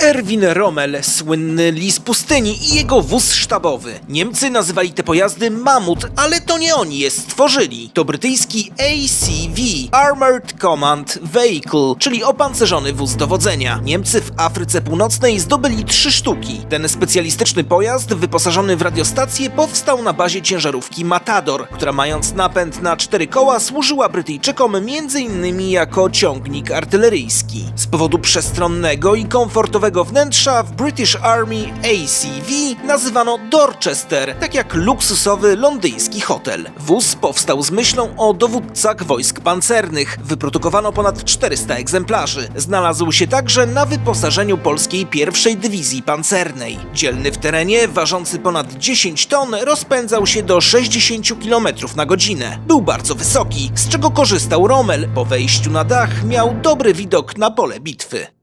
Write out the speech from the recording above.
Erwin Rommel, słynny lis pustyni i jego wóz sztabowy. Niemcy nazywali te pojazdy Mamut, ale to nie oni je stworzyli. To brytyjski ACV, Armored Command Vehicle, czyli opancerzony wóz dowodzenia. Niemcy w Afryce Północnej zdobyli trzy sztuki. Ten specjalistyczny pojazd, wyposażony w radiostację, powstał na bazie ciężarówki Matador, która mając napęd na cztery koła służyła Brytyjczykom m.in. jako ciągnik artyleryjski. Z powodu przestronnego i komfortowego wnętrza w British Army ACV nazywano Dorchester, tak jak luksusowy londyński hotel. Wóz powstał z myślą o dowódcach wojsk pancernych. Wyprodukowano ponad 400 egzemplarzy. Znalazł się także na wyposażeniu polskiej pierwszej dywizji pancernej. Dzielny w terenie, ważący ponad 10 ton, rozpędzał się do 60 km na godzinę. Był bardzo wysoki, z czego korzystał Rommel. Po wejściu na dach miał dobry widok na pole bitwy.